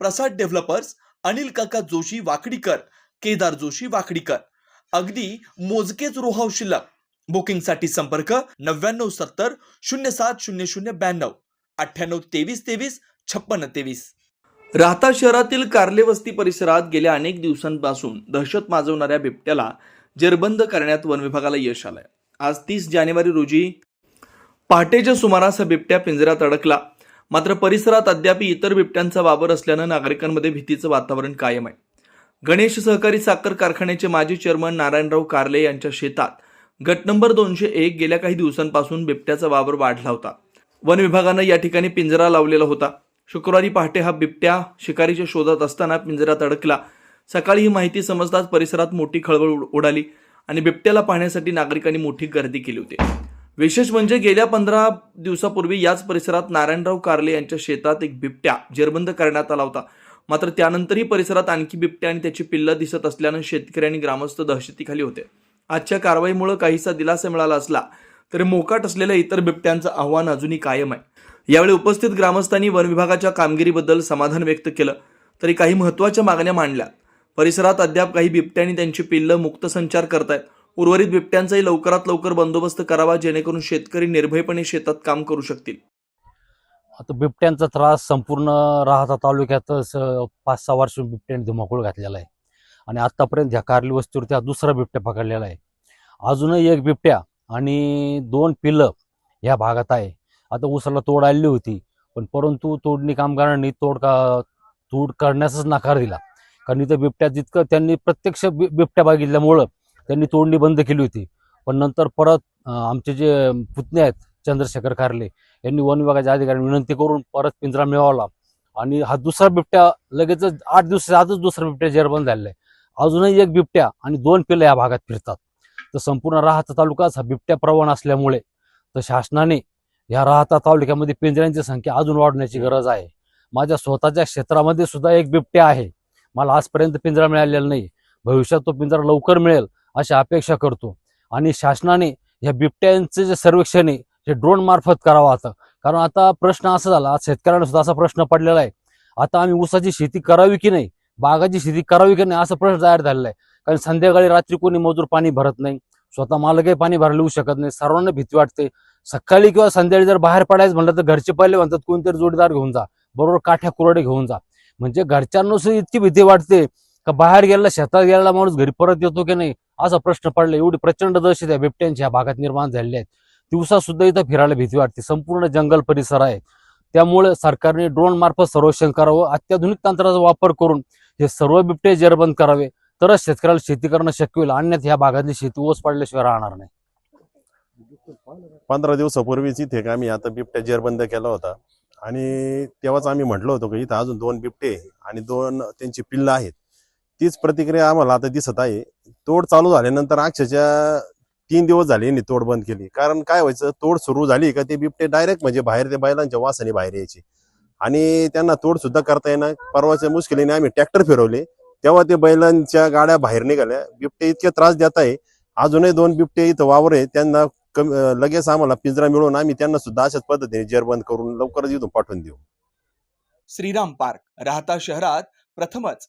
प्रसाद developers Anil काका जोशी वाकडीकर केदार जोशी वाकडीकर. अगदी मोजकेच रोहाव शिल्लक. बुकिंगसाठी संपर्क नव्याण्णव सत्तर शून्य सात शून्य शून्य ब्याण्णव. अठ्ठ्याण्णव तेवीस तेवीस छप्पन्न तेवीस. राहता शहरातील कार्ले वस्ती परिसरात गेल्या अनेक दिवसांपासून दहशत माजवणाऱ्या बिबट्याला जेरबंद करण्यात वन विभागाला यश आलंय. आज तीस जानेवारी रोजी पहाटेच्या सुमारास हा बिबट्या पिंजऱ्यात अडकला. मात्र परिसरात अद्याप इतर बिबट्यांचा वावर असल्यानं नागरिकांमध्ये भीतीचं वातावरण कायम आहे. गणेश सहकारी साखर कारखान्याचे माजी चेअरमन नारायणराव कारले यांच्या शेतात गट नंबर दोनशे एक गेल्या काही दिवसांपासून बिबट्याचा वावर वाढला होता. वन विभागानं या ठिकाणी पिंजरा लावलेला होता. शुक्रवारी पहाटे हा बिबट्या शिकारीच्या शोधात असताना पिंजऱ्यात अडकला सकाळी ही माहिती समजताच परिसरात मोठी खळबळ उड- उडाली आणि बिबट्याला पाहण्यासाठी नागरिकांनी मोठी गर्दी केली होती. विशेष म्हणजे गेल्या पंधरा दिवसापूर्वी याच परिसरात नारायणराव कारले यांच्या शेतात एक बिबट्या जेरबंद करण्यात आला होता. मात्र त्यानंतरही परिसरात आणखी बिबट्या आणि त्याची पिल्लं दिसत असल्यानं शेतकरी आणि ग्रामस्थ दहशतीखाली होते. आजच्या कारवाईमुळे काहीसा दिलासा मिळाला असला तरी मोकाट असलेल्या इतर बिबट्यांचं आव्हान अजूनही कायम आहे. यावेळी उपस्थित ग्रामस्थांनी वन विभागाच्या कामगिरीबद्दल समाधान व्यक्त केलं तरी काही महत्त्वाच्या मागण्या मांडल्या. परिसरात अद्याप काही बिबट्या आणि त्यांची पिल्लं मुक्त संचार करतायत. उर्वरित बिबट्यांचाही लवकरात लवकर बंदोबस्त करावा जेणेकरून शेतकरी निर्भयपणे शेतात काम करू शकतील. आता बिबट्यांचा त्रास संपूर्ण राहता तालुक्यातच पाच सहा वर्ष बिबट्याने धुमाकूळ घातलेला आहे. आणि आतापर्यंत ह्या कारली वस्तीवरती हा दुसरा बिबट्या पकडलेला आहे. अजूनही एक बिबट्या आणि दोन पिल्लं ह्या भागात आहे. आता उसाला तोड आलेली होती पण परंतु तोडणी कामगारांनी तोड का तोड करण्याचाच नकार दिला. कारण इथं बिबट्या जितकं त्यांनी प्रत्यक्ष बि- बिबट्या बघितल्यामुळं त्यांनी तोडणी बंद केली होती. पण नंतर परत आमचे जे पुतणे आहेत चंद्रशेखर कारले यांनी वन विभागाच्या अधिकाऱ्यांनी विनंती करून परत पिंजरा मिळवला. आणि हा दुसरा बिबट्या लगेचच आठ दिवसाच्या आजच दुसरा बिबट्या जेरबंद झालेला आहे. अजूनही एक बिबट्या आणि दोन पिल्लं या भागात फिरतात. तर संपूर्ण राहता तालुकाच हा बिबट्या प्रवण असल्यामुळे तर शासनाने या राहता तालुक्यामध्ये पिंजऱ्यांची संख्या अजून वाढवण्याची गरज आहे. माझ्या स्वतःच्या क्षेत्रामध्ये सुद्धा एक बिबट्या आहे. मला आजपर्यंत पिंजरा मिळालेला नाही. भविष्यात तो पिंजरा लवकर मिळेल. अशी अपेक्षा करतो. आणि शासनाने या बिबट्यांचे जे सर्वेक्षण आहे हे ड्रोन मार्फत करावं आता. कारण आता प्रश्न असा झाला शेतकऱ्यांना सुद्धा असा प्रश्न पडलेला आहे. आता आम्ही ऊसाची शेती करावी की नाही बागाची शेती करावी की नाही असा प्रश्न तयार झालेला आहे. कारण संध्याकाळी रात्री कोणी मजूर पाणी भरत नाही स्वतः मालकही पाणी भरायला येऊ शकत नाही सर्वांना भीती वाटते. सकाळी किंवा संध्याकाळी जर बाहेर पडायचं म्हणलं तर घरचे पहिले म्हणतात कोणतरी जोडीदार घेऊन जा बरोबर काठ्या कुरडे घेऊन जा. म्हणजे घरच्यांना इतकी भीती वाटते का बाहेर गेलेला शेतात गेलेला माणूस घरी परत येतो की नाही? असा प्रश्न पडला. एवढी प्रचंड दहशत आहे. बिबट्यांच्या भागात निर्माण झालेल्या आहेत. दिवसा सुद्धा इथं फिरायला भीती वाटते. संपूर्ण जंगल परिसर आहे. त्यामुळे सरकारने ड्रोन मार्फत सर्वेक्षण करावं अत्याधुनिक तंत्राचा वापर करून हे सर्व बिबटे जेरबंद करावे. तरच शेतकऱ्याला शेती करणं शक्य होईल. अन्यथा ह्या भागातली शेती ओस पडल्याशिवाय राहणार नाही. पंधरा दिवसापूर्वीच इथे आम्ही आता बिबट्या जेरबंद केला होता. आणि तेव्हाच आम्ही म्हटलं होतो की इथं अजून दोन बिबटे आणि दोन त्यांची पिल्लं आहेत. तीच प्रतिक्रिया आम्हाला आता दिसत आहे. तोड चालू झाल्यानंतर अक्षरशः तीन दिवस झाले यांनी तोड बंद केली. कारण काय व्हायचं तोड सुरू झाली का ते बिबटे डायरेक्ट म्हणजे बाहेर ते बैलांच्या वासाने बाहेर यायचे. आणि त्यांना तोड सुद्धा करता येणार परवाच्या मुश्किलीने आम्ही ट्रॅक्टर फिरवले. तेव्हा ते बैलांच्या गाड्या बाहेर निघाल्या. बिबटे इतके त्रास देत आहे. अजूनही दोन बिबटे इथं वावर आहे. त्यांना कमी लगेच आम्हाला पिंजरा मिळून आम्ही त्यांना सुद्धा अशाच पद्धतीने जेरबंद करून लवकरच इथून पाठवून देऊ. श्रीराम पार्क राहता शहरात प्रथमच